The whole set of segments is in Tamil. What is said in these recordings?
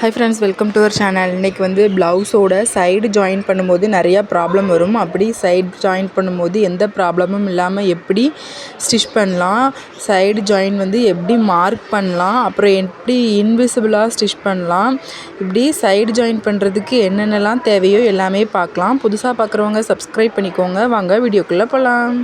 Hi friends welcome to our channel இன்றைக்கி வந்து ப்ளவுஸோட சைடு ஜாயின் பண்ணும்போது நிறையா ப்ராப்ளம் வரும். அப்படி சைடு ஜாயின் பண்ணும்போது எந்த ப்ராப்ளமும் இல்லாமல் எப்படி ஸ்டிச் பண்ணலாம்? சைடு ஜாயின் வந்து எப்படி மார்க் பண்ணலாம்? அப்புறம் எப்படி இன்விசிபிளாக ஸ்டிச் பண்ணலாம்? இப்படி சைடு ஜாயின் பண்ணுறதுக்கு என்னென்னலாம் தேவையோ எல்லாமே பார்க்கலாம். புதுசாக பார்க்குறவங்க சப்ஸ்கிரைப் பண்ணிக்கோங்க. வாங்க வீடியோக்குள்ளே போகலாம்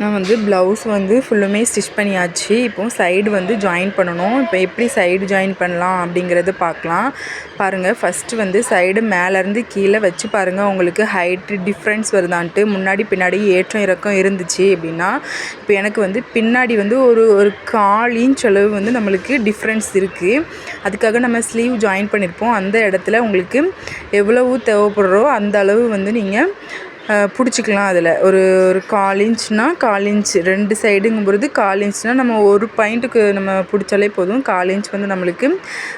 நான் வந்து ப்ளவுஸ் வந்து ஃபுல்லுமே ஸ்டிச் பண்ணியாச்சு. இப்போ சைடு வந்து ஜாயின் பண்ணணும். இப்போ எப்படி சைடு ஜாயின் பண்ணலாம் அப்படிங்கிறது பார்க்கலாம். பாருங்கள் ஃபஸ்ட்டு வந்து சைடு மேலேருந்து கீழே வச்சு பாருங்கள் உங்களுக்கு ஹைட்டு டிஃப்ரென்ஸ் வருதான்ட்டு. முன்னாடி பின்னாடி ஏற்றம் இறக்கம் இருந்துச்சு அப்படின்னா இப்போ எனக்கு வந்து பின்னாடி வந்து ஒரு ஒரு கால் இன்ச் அளவு வந்து நம்மளுக்கு டிஃப்ரென்ஸ் இருக்குது அதுக்காக நம்ம ஸ்லீவ் ஜாயின் பண்ணியிருப்போம் அந்த இடத்துல உங்களுக்கு எவ்வளவு தேவைப்படுறோ அந்த அளவு வந்து நீங்கள் பிடிச்சிக்கலாம் அதில். ஒரு ஒரு கால் இன்ச்னா கால் இன்ச் ரெண்டு சைடுங்கும்பொழுது கால் இன்ச்னால் நம்ம ஒரு பாயிண்ட்டுக்கு நம்ம பிடிச்சாலே போதும். கால் இன்ச் வந்து நம்மளுக்கு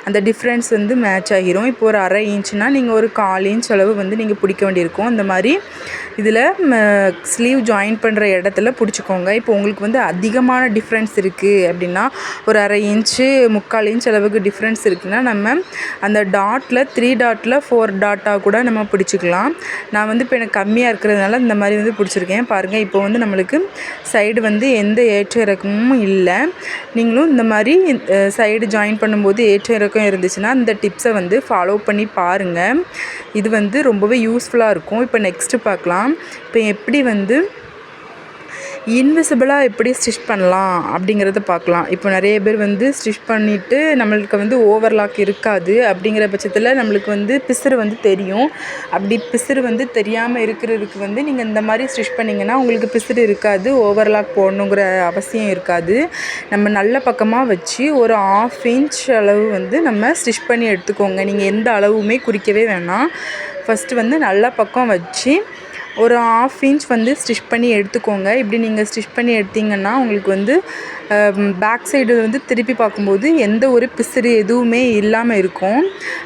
அந்த டிஃப்ரென்ஸ் வந்து மேட்ச் ஆகிரும். இப்போ ஒரு அரை இன்ச்னால் நீங்கள் ஒரு கால் இன்ச் அளவு வந்து நீங்கள் பிடிக்க வேண்டியிருக்கும். அந்த மாதிரி இதில் ஸ்லீவ் ஜாயின் பண்ணுற இடத்துல பிடிச்சிக்கோங்க. இப்போ உங்களுக்கு வந்து அதிகமான டிஃப்ரென்ஸ் இருக்குது அப்படின்னா ஒரு அரை இன்ச்சு முக்கால் இன்ச் அளவுக்கு டிஃப்ரென்ஸ் இருக்குன்னா நம்ம அந்த டாட்டில் த்ரீ டாட்டில் ஃபோர் டாட்டாக கூட நம்ம பிடிச்சிக்கலாம். நான் வந்து இப்போ எனக்கு கம்மியாக இருக்கிறதுனால இந்த மாதிரி வந்து பிடிச்சிருக்கேன். பாருங்கள் இப்போ வந்து நம்மளுக்கு சைடு வந்து எந்த ஏற்ற இறக்கமும் இல்லை. நீங்களும் இந்த மாதிரி சைடு ஜாயின் பண்ணும்போது ஏற்ற இறக்கம் இருந்துச்சுன்னா இந்த டிப்ஸை வந்து ஃபாலோ பண்ணி பாருங்கள் இது வந்து ரொம்பவே யூஸ்ஃபுல்லாக இருக்கும். இப்போ நெக்ஸ்ட்டு பார்க்கலாம். இப்போ எப்படி வந்து இன்விசிபிளாக எப்படி ஸ்டிச் பண்ணலாம் அப்படிங்கிறத பார்க்கலாம். இப்போ நிறைய பேர் வந்து ஸ்டிச் பண்ணிவிட்டு நம்மளுக்கு வந்து ஓவர்லாக் இருக்காது அப்படிங்கிற பட்சத்தில் நம்மளுக்கு வந்து பிசுறு வந்து தெரியும். அப்படி பிசுறு வந்து தெரியாமல் இருக்கிறதுக்கு வந்து நீங்கள் இந்த மாதிரி ஸ்டிச் பண்ணிங்கன்னா உங்களுக்கு பிசுறு இருக்காது ஓவர்லாக் போடணுங்கிற அவசியம் இருக்காது. நம்ம நல்ல பக்கமாக வச்சு ஒரு ஆஃப் இன்ச் அளவு வந்து நம்ம ஸ்டிச் பண்ணி எடுத்துக்கோங்க. நீங்கள் எந்த அளவுமே குறிக்கவே வேணாம். ஃபஸ்ட்டு வந்து நல்ல பக்கம் வச்சு ஒரு ஆஃப் இன்ச் வந்து ஸ்டிச் பண்ணி எடுத்துக்கோங்க. இப்படி நீங்கள் ஸ்டிச் பண்ணி எடுத்தீங்கன்னா உங்களுக்கு வந்து பேக் சைடு வந்து திருப்பி பார்க்கும்போது எந்த ஒரு பிசுறு எதுவுமே இல்லாமல் இருக்கும்.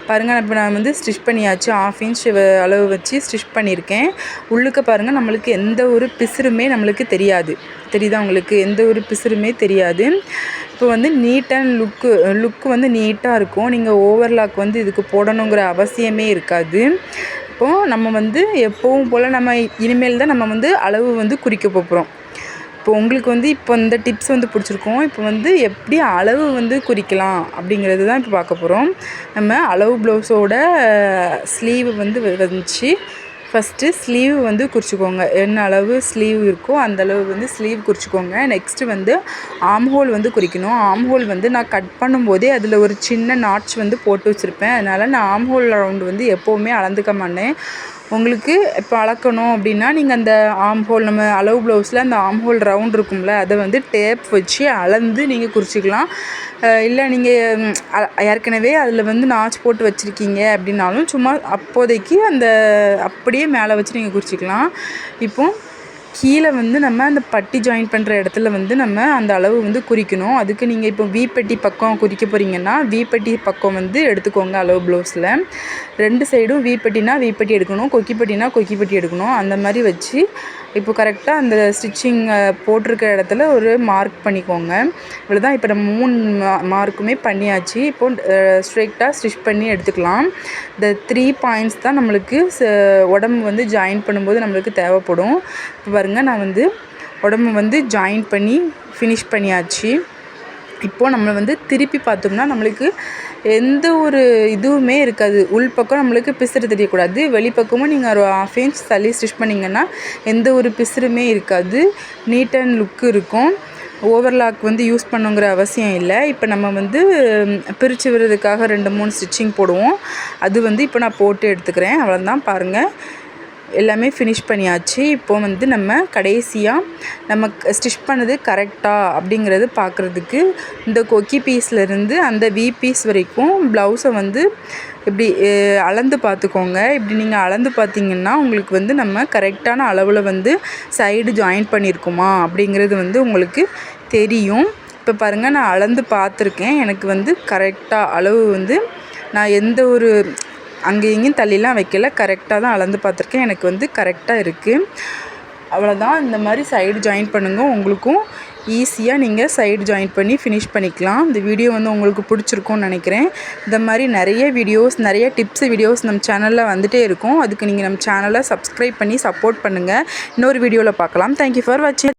பாருங்கள் இப்போ நான் வந்து ஸ்டிச் பண்ணியாச்சு. ஆஃப் இன்ச் அளவு வச்சு ஸ்டிச் பண்ணியிருக்கேன். உள்ளுக்க பாருங்கள் நம்மளுக்கு எந்த ஒரு பிசுறுமே நம்மளுக்கு தெரியாது. தெரியுதா உங்களுக்கு? எந்த ஒரு பிசுறுமே தெரியாது. இப்போ வந்து நீட் அண்ட் லுக்கு லுக்கு வந்து நீட்டாக இருக்கும். நீங்கள் ஓவர்லாக் வந்து இதுக்கு போடணுங்கிற அவசியமே இருக்காது. இப்போது நம்ம வந்து எப்போவும் போல் நம்ம இனிமேல் தான் நம்ம வந்து அளவு வந்து குறிக்க போகிறோம் இப்போ உங்களுக்கு வந்து இப்போ இந்த டிப்ஸ் வந்து பிடிச்சிருக்கோம். இப்போ வந்து எப்படி அளவு வந்து குறிக்கலாம் அப்படிங்கிறது தான் இப்போ பார்க்க போகிறோம் நம்ம அளவு ப்ளவுஸோட ஸ்லீவ் வந்து வந்துச்சு. ஃபஸ்ட்டு ஸ்லீவ் வந்து குறிச்சிக்கோங்க. என்ன அளவு ஸ்லீவ் இருக்கோ அந்த அளவு வந்து ஸ்லீவ் குறிச்சிக்கோங்க. நெக்ஸ்ட்டு வந்து ஆம் ஹோல் வந்து குறிக்கணும். ஆம் ஹோல் வந்து நான் கட் பண்ணும்போதே அதில் ஒரு சின்ன நாட்ச் வந்து போட்டு வச்சுருப்பேன். அதனால் நான் ஆம் ஹோல் ரவுண்டு வந்து எப்போவுமே அளந்துக்க மாட்டேன். உங்களுக்கு இப்போ அளக்கணும் அப்படின்னா நீங்கள் அந்த ஆம் ஹோல் நம்ம அளவு ப்ளவுஸில் அந்த ஆம் ஹோல் ரவுண்ட் இருக்கும்ல அதை வந்து டேப் வச்சு அளந்து நீங்கள் குறிச்சிக்கலாம். இல்லை நீங்கள் ஏற்கனவே அதில் வந்து நாச் போட்டு வச்சுருக்கீங்க அப்படின்னாலும் சும்மா அப்போதைக்கு அந்த அப்படியே மேலே வச்சு நீங்கள் குறிச்சிக்கலாம். இப்போது கீழே வந்து நம்ம அந்த பட்டி ஜாயின் பண்ணுற இடத்துல வந்து நம்ம அந்த அளவு வந்து குறிக்கணும். அதுக்கு நீங்கள் இப்போ வீப்பட்டி பக்கம் குறிக்க போகிறீங்கன்னா வீப்பட்டி பக்கம் வந்து எடுத்துக்கோங்க அளவு ப்ளவுஸில் ரெண்டு சைடும் வீப்பட்டினா வீப்பட்டி எடுக்கணும் கொக்கிப்பட்டினா கொக்கிப்பட்டி எடுக்கணும். அந்த மாதிரி வச்சு இப்போ கரெக்டாக அந்த ஸ்டிச்சிங் போட்டிருக்க இடத்துல ஒரு மார்க் பண்ணிக்கோங்க. இவ்வளோ தான் இப்போ நம்ம மூணு மார்க்குமே பண்ணியாச்சு. இப்போ ஸ்ட்ரெயிட்டாக ஸ்டிச் பண்ணி எடுத்துக்கலாம். இந்த த்ரீ பாயிண்ட்ஸ் தான் நம்மளுக்கு உடம்பு வந்து ஜாயின் பண்ணும்போது நம்மளுக்கு தேவைப்படும். இப்போ பாருங்கள் நான் வந்து உடம்பு வந்து ஜாயின் பண்ணி ஃபினிஷ் பண்ணியாச்சு. இப்போது நம்ம வந்து திருப்பி பார்த்தோம்னா நம்மளுக்கு எந்த ஒரு இதுவுமே இருக்காது. உள் பக்கம் நம்மளுக்கு பிசுறு தெரியக்கூடாது. வெளிப்பக்கமும் நீங்கள் ஒரு ஆஃப் இன்ச் தள்ளி ஸ்டிச் பண்ணிங்கன்னா எந்த ஒரு பிசுறுமே இருக்காது. நீட் அண்ட் லுக்கு இருக்கும். ஓவர்லாக் வந்து யூஸ் பண்ணுங்கிற அவசியம் இல்லை. இப்போ நம்ம வந்து பிரித்து விடுறதுக்காக ரெண்டு மூணு ஸ்டிச்சிங் போடுவோம். அது வந்து இப்போ நான் போட்டு எடுத்துக்கிறேன். அவ்வளோதான் பாருங்கள் எல்லாமே ஃபினிஷ் பண்ணியாச்சு. இப்போ வந்து நம்ம கடைசியாக நம்ம ஸ்டிச் பண்ணது கரெக்டாக அப்படிங்கிறது பார்க்குறதுக்கு இந்த கொக்கி பீஸ்லேருந்து அந்த வி பீஸ் வரைக்கும் ப்ளவுஸை வந்து இப்படி அளந்து பார்த்துக்கோங்க இப்படி நீங்கள் அளந்து பார்த்தீங்கன்னா உங்களுக்கு வந்து நம்ம கரெக்டான அளவில் வந்து சைடு ஜாயின் பண்ணியிருக்குமா அப்படிங்கிறது வந்து உங்களுக்கு தெரியும். இப்போ பாருங்கள் நான் அளந்து பார்த்துருக்கேன் எனக்கு வந்து கரெக்டாக அளவு வந்து நான் எந்த ஒரு அங்கே இங்கேயும் தள்ளிலாம் வைக்கல. கரெக்டாக தான் அளந்து பார்த்துருக்கேன். எனக்கு வந்து கரெக்டாக இருக்குது அவ்வளோதான். இந்த மாதிரி சைடு ஜாயின் பண்ணுங்கள் உங்களுக்கும் ஈஸியாக நீங்கள் சைடு ஜாயின் பண்ணி ஃபினிஷ் பண்ணிக்கலாம். இந்த வீடியோ வந்து உங்களுக்கு பிடிச்சிருக்கும்னு நினைக்கிறேன். இந்த மாதிரி நிறைய வீடியோஸ் நிறைய டிப்ஸ் வீடியோஸ் நம்ம சேனலில் வந்துகிட்டே இருக்கும். அதுக்கு நீங்கள் நம்ம சேனலை சப்ஸ்கிரைப் பண்ணி சப்போர்ட் பண்ணுங்கள் இன்னொரு வீடியோவில் பார்க்கலாம். தேங்க்யூ ஃபார் வாட்சிங்